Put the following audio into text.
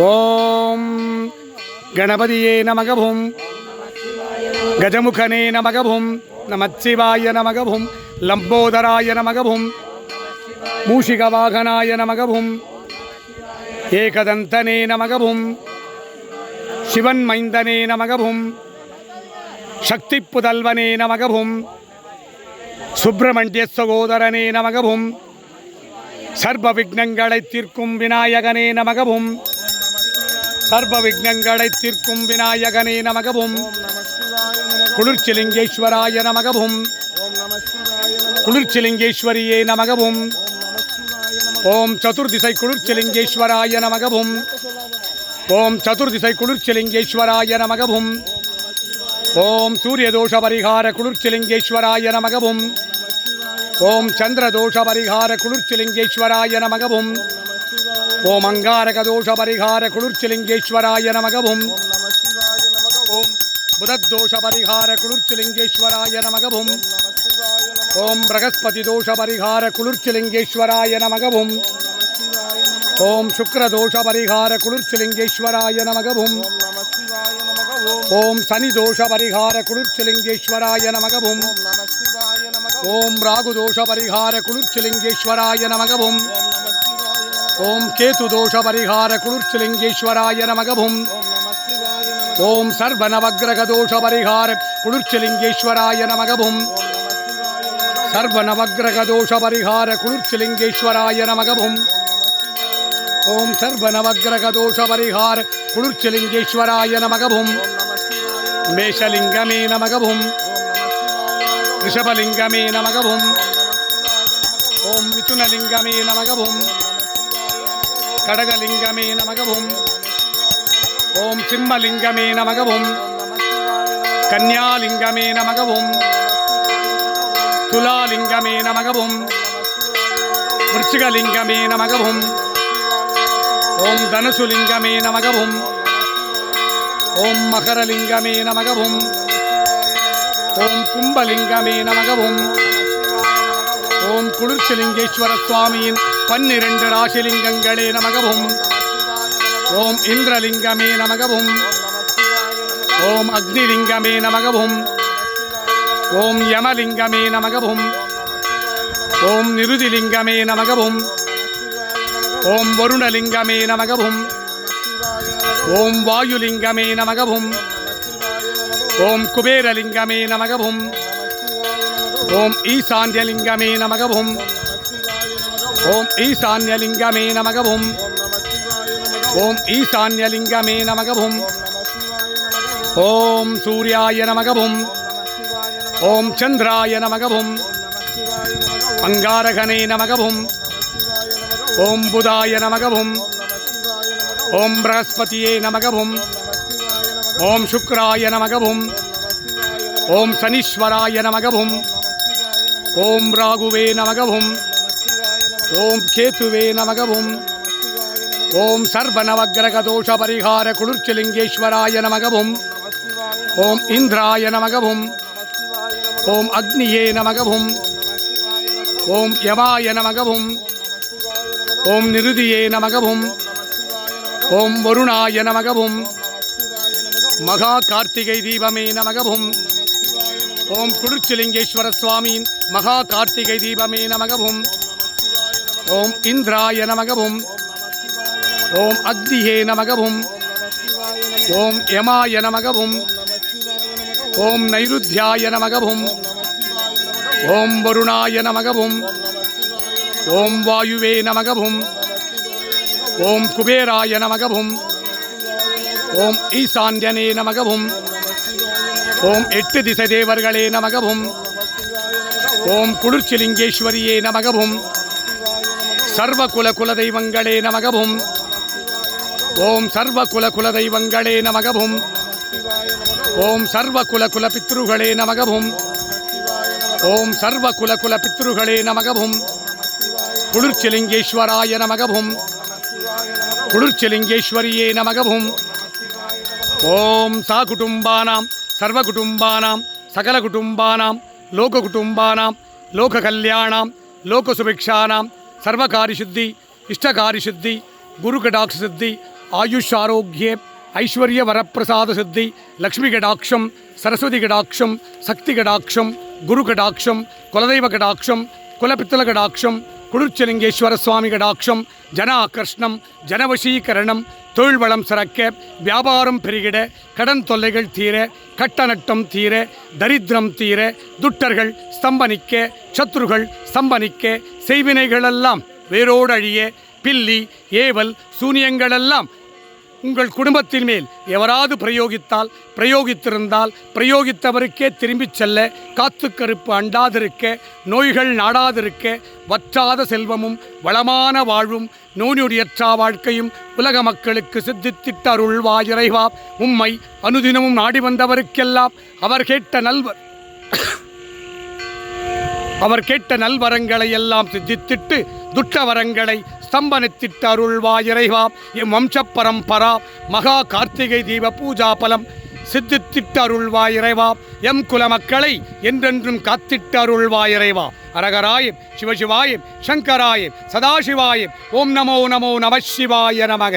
ஓம் கணபதியே நமகவும் கஜமுகனே நமகவும் நமச்சிவாய நமகவும் லம்போதராய நமகவும் மூஷிகவாகனாய நமகவும் ஏகதந்தனே நமகவும் சிவன் மைந்தனே நமகவும் சக்தி புதல்வனே நமகவும் சுப்பிரமணிய சகோதரனே நமகவும் சர்வ விக்னங்களை தீர்க்கும் விநாயகனே நமகவும் சர்வ விக்னங்களை தீர்க்கும் விநாயகனே நமகவும் குளிர்ச்சிலிங்கேஸ்வராய நமகவும் குளிர்ச்சிலிங்கேஸ்வரியே நமகவும் ஓம் சதுர்திசை குளிர்ச்சிலிங்கேஸ்வராய நமகவும் ஓம் சதுர்திசை குளிர்ச்சிலிங்கேஸ்வராய நமகவும் ஓம் சூரியதோஷ பரிகார குளிர்ச்சிலிங்கேஸ்வராய நமகவும் ஓம் சந்திரதோஷ பரிகார குளிர்ச்சிலிங்கேஸ்வராய நமகவும் ஓம் அங்காரக தோஷ பரிகார குளிர்ச்சிலிங்கேஸ்வராய நமகவும் ஓம் புதத்தோஷ பரிகார குளிர்ச்சிலிங்கேஸ்வராய நமகவும் ஓம் பிரகஸ்பதி தோஷ பரிகார குளிர்ச்சிலிங்கேஸ்வராய நமகவும் ஓம் சுக்ரதோஷ பரிகார குளிர்ச்சிலிங்கேஸ்வராய நமகவும் ஓம் சனி தோஷ பரிகார குளிர்ச்சிலிங்கேஸ்வராய நமகவும் ஓம் ராகு தோஷ பரிகார குளிர்ச்சிலிங்கேஸ்வராய நமகவும் ஓம் கேது தோஷ பரிகார குளிர்ச்சிலிங்கேஸ்வராய நமகவும் ஓம் சர்வ நவக்கிரக தோஷ பரிகார குளிர்ச்சிலிங்கேஸ்வராய நமகவும் சர்வ நவக்கிரக தோஷ பரிகார குளிர்ச்சிலிங்கேஸ்வராய நமகவும் ஓம் சர்வ நவக்கிரக தோஷ பரிகார குளிர்ச்சிலிங்கேஸ்வராய நமகவும் மேஷலிங்கமே நமகவும் ரிஷபலிங்கமே கடகலிங்கமே நமகவும். ஓம் சிம்மலிங்கமே நமகவும். கன்யாலிங்கமே நமகவும். துலாலிங்கமே நமகவும். விருச்சிகலிங்கமே நமகவும். ஓம் தனுசுலிங்கமே நமகவும். ஓம் மகரலிங்கமே நமகவும். ஓம் கும்பலிங்கமே நமகவும். ஓம் குளிர்ச்சிலிங்கேஸ்வர சுவாமியின் பன்னிரண்டு ராசிலிங்கங்களே நமகவும். ஓம் இந்திரலிங்கமே நமகவும். ஓம் அக்னிலிங்கமே நமகவும். ஓம் யமலிங்கமே நமகவும். ஓம் நிருதிலிங்கமே நமகவும். ஓம் வருணலிங்கமே நமகவும். ஓம் வாயுலிங்கமே நமகவும். ஓம் குபேரலிங்கமே நமகவும். ஓம் ஈசான்யலிங்கமே நமகவும். ஓம் ஈசான்யலிங்கமே நமகவும் ஓம் ஈசான்யலிங்கமே நமகவும் ஓம் சூர்யாய நமகவும் ஓம் சந்திராய நமகவும் அங்காரகனே நமகவும் ஓம் புதாய நமகவும் ஓம் பிரகஸ்பதியே நமகவும் ஓம் சுக்ராய நமகவும் ஓம் சனீஸ்வராய நமகவும் ஓம் ராகுவே நமகவும் ஓம் கேத்துவே நமகவும். ஓம் சர்வ நவக்கிரக தோஷ பரிகார குளிர்ச்சலிங்கேஸ்வராய நமகவும். ஓம் இந்திராய நமகவும். ஓம் அக்னியே நமகவும். ஓம் யமாய நமகவும். ஓம் நிருதியே நமகவும். ஓம் வருணாய நமகவும். மகா கார்த்திகை தீபமே நமகவும். ஓம் குளிர்ச்சிலிங்கேஸ்வர சுவாமியின் மகா கார்த்திகை தீபமே நமகவும். ஓம் இந்திராய நமகவும். ஓம் அக்னியே நமகவும். ஓம் யமாய நமகவும். ஓம் நைருத்தியாய நமகவும். ஓம் வருணாய நமகவும். ஓம் வாயுவே நமகவும். ஓம் குபேராய நமகவும். ஓம் ஈசான்யனே நமகவும். ஓம் எட்டு திசை தேவர்களே நமகவும். ஓம் குளிர்ச்சிலிங்கேஸ்வரியே நமகவும். சர்வ குல குல தெய்வங்களே நமகவும். ஓம் சர்வ குல குல தெய்வங்களே நமகவும். ஓம் சர்வ குல குல பித்ருகளே நமகவும். ஓம் சர்வ குல குல பித்ருகளே நமகவும். குளிர்ச்சிலிங்கேஸ்வராய நமகவும். குளிர்ச்சிலிங்கேஸ்வரியே நமகவும். ஓம் சா குடும்பானாம் சர்வ குடும்பானாம் சகல குடும்பானாம் லோக குடும்பானாம் லோக கல்யாணாம் லோக சுபிக்ஷானாம் சர்வகாரி சித்தி இஷ்டகாரி சித்தி குரு கடாட்ச சித்தி ஆயுஷ் ஆரோக்கியே ஐஸ்வர்ய வரப்பிரசாத சித்தி லக்ஷ்மி கடாட்சம் சரஸ்வதி கடாட்சம் சக்தி கடாட்சம் குரு கடாட்சம் குலதெய்வ கடாட்சம் குலபித்தல கடாட்சம் குளிர்ச்சலிங்கேஸ்வர சுவாமி கடாட்சம் ஜன ஆகர்ஷ்ணம் ஜனவசீகரணம் தொழில் வளம் சிறக்க வியாபாரம் பெருகிட கடன் தொல்லைகள் தீர கட்டநட்டம் தீர தரித்திரம் தீர துட்டர்கள் ஸ்தம்பனிக்க சத்ருகள் ஸ்தம்பனிக்க செய்வினைகளெல்லாம் வேரோடழிய பில்லி ஏவல் சூனியங்களெல்லாம் உங்கள் குடும்பத்தின் மேல் எவராது பிரயோகித்தால் பிரயோகித்திருந்தால் பிரயோகித்தவருக்கே திரும்பிச் செல்ல காத்து கருப்பு அண்டாதிருக்க நோய்கள் நாடாதிருக்க வற்றாத செல்வமும் வளமான வாழ்வும் நோய்நொடியற்றா வாழ்க்கையும் உலக மக்களுக்கு சித்தித்திட்ட அருள்வாய் இறைவா. உம்மை அனுதினமும் நாடி வந்தவருக்கெல்லாம் அவர் கேட்ட நல்வ அவர் கேட்ட நல்வரங்களை எல்லாம் சித்தித்திட்டு துட்ட வரங்களை ஸ்தம்பனத்திட்டு இறைவா எம் வம்ச பரம்பரா மகா கார்த்திகை தீப பூஜா பலம். சித்தித்திட்டருள்வா இறைவா எம் குல மக்களை என்றென்றும் காத்திட்டருள்வா இறைவா. அரகராயம் சிவசிவாயம் சங்கராயம் சதாசிவாயம் ஓம் நமோ நமோ நம சிவாய நமக.